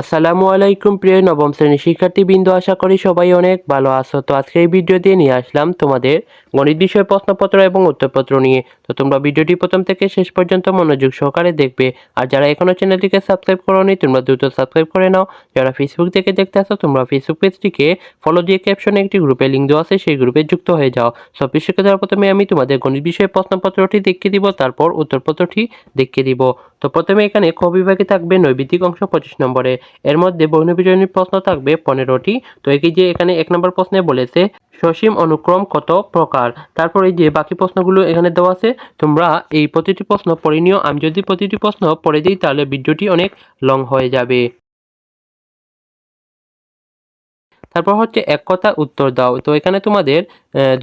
আসসালামু আলাইকুম, প্রিয় নবম শ্রেণির শিক্ষার্থীবৃন্দ, আশা করি সবাই অনেক ভালো আছো। তো আজকে এই ভিডিও দিয়ে নিয়ে আসলাম তোমাদের গণিত বিষয় প্রশ্নপত্র এবং উত্তরপত্র নিয়ে। তো তোমরা ভিডিওটি প্রথম থেকে শেষ পর্যন্ত মনোযোগ সহকারে দেখবে। আর যারা এখনও চ্যানেলটিকে সাবস্ক্রাইব করোনি, তোমরা দ্রুত সাবস্ক্রাইব করে নাও। যারা ফেসবুক থেকে দেখতে আসো, তোমরা ফেসবুক পেজটিকে ফলো দিয়ে ক্যাপশনে একটি গ্রুপে লিঙ্ক দেওয়া আছে, সেই গ্রুপে যুক্ত হয়ে যাও। সব শিক্ষার্থীরা প্রথমে আমি তোমাদের গণিত বিষয়ে প্রশ্নপত্রটি দেখিয়ে দিব, তারপর উত্তরপত্রটি দেখিয়ে দিব। তো প্রথমে এখানে ক বিভাগে থাকবে নৈবিত্তিক অংশ পঁচিশ নম্বরে। এর মধ্যে বর্ণবিজয়নীর প্রশ্ন থাকবে পনেরোটি। তো একে যে এখানে এক নম্বর প্রশ্নে বলেছে, সসীম অনুক্রম কত প্রকার? তারপর এই যে বাকি প্রশ্নগুলো এখানে দেওয়া আছে, তোমরা এই প্রতিটি প্রশ্ন পড়ে নিও। আমি যদি প্রতিটি প্রশ্ন পড়ে দিই, তাহলে ভিডিওটি অনেক লং হয়ে যাবে। তারপর হচ্ছে এক কথা উত্তর দাও। তো এখানে তোমাদের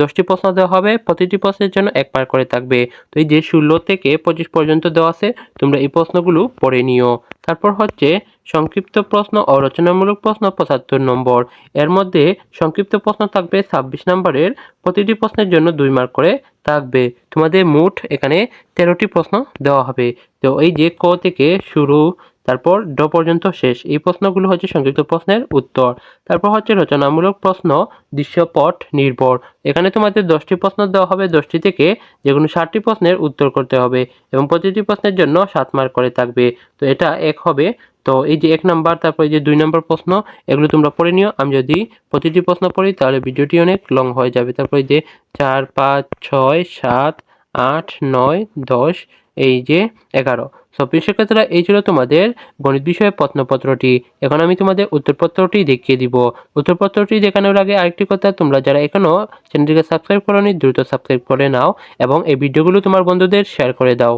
দশটি প্রশ্ন দেওয়া হবে। প্রতিটি প্রশ্নের জন্য এক পার করে থাকবে। তো এই যে ষোলো থেকে পঁচিশ পর্যন্ত দেওয়া আছে, তোমরা এই প্রশ্নগুলো পড়ে নিও। তারপর হচ্ছে সংক্ষিপ্ত প্রশ্ন ও রচনামূলক প্রশ্ন পঁচাত্তর নম্বর। এর মধ্যে সংক্ষিপ্ত প্রশ্ন থাকবে ছাব্বিশ নম্বরের। প্রতিটি প্রশ্নের জন্য দুই মার্ক করে থাকবে। তোমাদের মোট এখানে তেরোটি প্রশ্ন দেওয়া হবে। তো এই যে ক থেকে শুরু তারপর ড পর্যন্ত শেষ। এই প্রশ্নগুলো হচ্ছে সংক্ষিপ্ত প্রশ্নের উত্তর। তারপর হচ্ছে রচনামূলক প্রশ্ন, দৃশ্যপট নির্ভর। এখানে তোমাদের দশটি প্রশ্ন দেওয়া হবে, দশটি থেকে যে কোনো ষাটটি প্রশ্নের উত্তর করতে হবে এবং প্রতিটি প্রশ্নের জন্য সাত মার্ক করে থাকবে। তো এটা এক হবে। তো এই যে এক নাম্বার, তারপর যে দুই নম্বর প্রশ্ন, এগুলো তোমরা পড়ে নিও। আমি যদি প্রতিটি প্রশ্ন পড়ি, তাহলে ভিডিওটি অনেক লং হয়ে যাবে। তারপর যে চার, পাঁচ, ছয়, সাত, আট, নয়, দশ এই যে এগারো। সো প্রিয় এই ছিল তোমাদের গণিত বিষয়ে প্রশ্নপত্রটি। এখন আমি তোমাদের উত্তরপত্রটি দেখিয়ে দিব। উত্তরপত্রটি দেখানোর আগে আরেকটি কথা, তোমরা যারা এখনও চ্যানেলটিকে সাবস্ক্রাইব করোনি, দ্রুত সাবস্ক্রাইব করে নাও এবং এই ভিডিওগুলো তোমার বন্ধুদের শেয়ার করে দাও।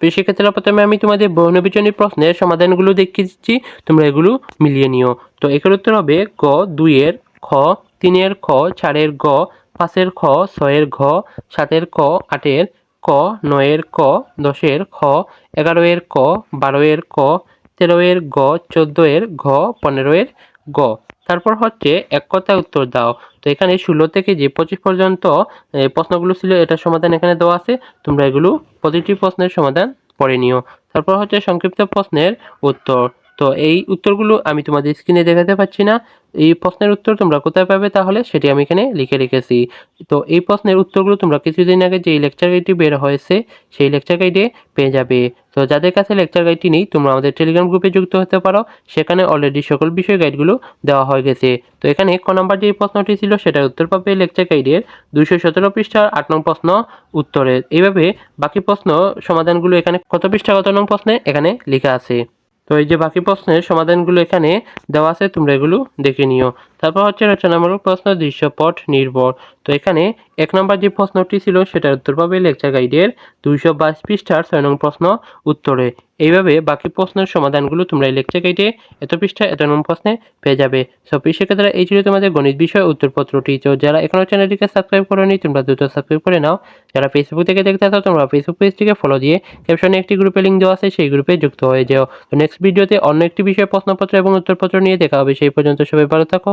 প্রিয় শিক্ষার্থীরা, প্রথমে আমি তোমাদের বহুনির্বাচনী প্রশ্নের সমাধানগুলো দেখিয়ে দিচ্ছি। তোমরা এগুলো মিলিয়ে নিও। তো এখানে উত্তর হবে ক দুইয়ের খ, তিনের খ, চারের গ, পাঁচের খ, ছয়ের ঘ, সাতের খ, আটের ক, নয়ের ক, দশের খ এগারো এর ক বারো এর ক তেরো এর গ চোদ্দ এর ঘ পনেরো এর গ। তারপর হচ্ছে এক কথায় উত্তর দাও। তো এখানে ষোলো থেকে যে পঁচিশ পর্যন্ত প্রশ্নগুলো ছিল, এটার সমাধান এখানে দেওয়া আছে। তোমরা এগুলো প্রতিটি প্রশ্নের সমাধান পড়ে নিও। তারপর হচ্ছে সংক্ষিপ্ত প্রশ্নের উত্তর। তো এই উত্তরগুলো আমি তোমাদের স্ক্রিনে দেখাতে পাচ্ছি না। এই প্রশ্নের উত্তর তোমরা কোথায় পাবে তাহলে সেটি আমি এখানে লিখে রেখেছি। তো এই প্রশ্নের উত্তরগুলো তোমরা কিছুদিন আগে যে লেকচার গাইডটি বের হয়েছে, সেই লেকচার গাইডে পেয়ে যাবে। তো যাদের কাছে লেকচার গাইডটি নেই, তোমরা আমাদের টেলিগ্রাম গ্রুপে যুক্ত হতে পারো। সেখানে অলরেডি সকল বিষয় গাইডগুলো দেওয়া হয়ে গেছে। তো এখানে ক নম্বর যে প্রশ্নটি ছিল, সেটার উত্তর পাবে লেকচার গাইডের দুশো সতেরো পৃষ্ঠার আট নং প্রশ্ন উত্তরের এইভাবে বাকি প্রশ্ন সমাধানগুলো এখানে কত পৃষ্ঠা কত নং প্রশ্নে এখানে লেখা আছে। তো এই যে বাকি প্রশ্নের সমাধানগুলো এখানে দেওয়া আছে তোমরা এগুলো দেখে নিও। তারপর হচ্ছে রচনামূলক প্রশ্ন, দৃশ্যপট নির্ভর। তো এখানে এক নম্বর যে প্রশ্নটি ছিল, সেটার উত্তর পাবে লেকচার গাইডের দুইশো বাইশ পৃষ্ঠার ছয় নং প্রশ্ন উত্তরে। এইভাবে বাকি প্রশ্নের সমাধানগুলো তোমরা এই লেকচার গাইডে এত পৃষ্ঠা এত নং প্রশ্নে পেয়ে যাবে। সব শিক্ষার্থীরা, এই ছিল তোমাদের গণিত বিষয় উত্তরপত্রটি। তো যারা এখনও চ্যানেলটিকে সাবস্ক্রাইব করোনি, তোমরা দ্রুত সাবস্ক্রাইব করে নাও। যারা ফেসবুক থেকে দেখতে আসো, তোমরা ফেসবুক পেজটিকে ফলো দিয়ে ক্যাপশনে একটি গ্রুপে লিঙ্ক দেওয়া আছে, সেই গ্রুপে যুক্ত হয়ে যাও। তো নেক্সট ভিডিওতে অন্য একটি বিষয়ে প্রশ্নপত্র এবং উত্তরপত্র নিয়ে দেখা হবে। সেই পর্যন্ত সবাই ভালো থাকো।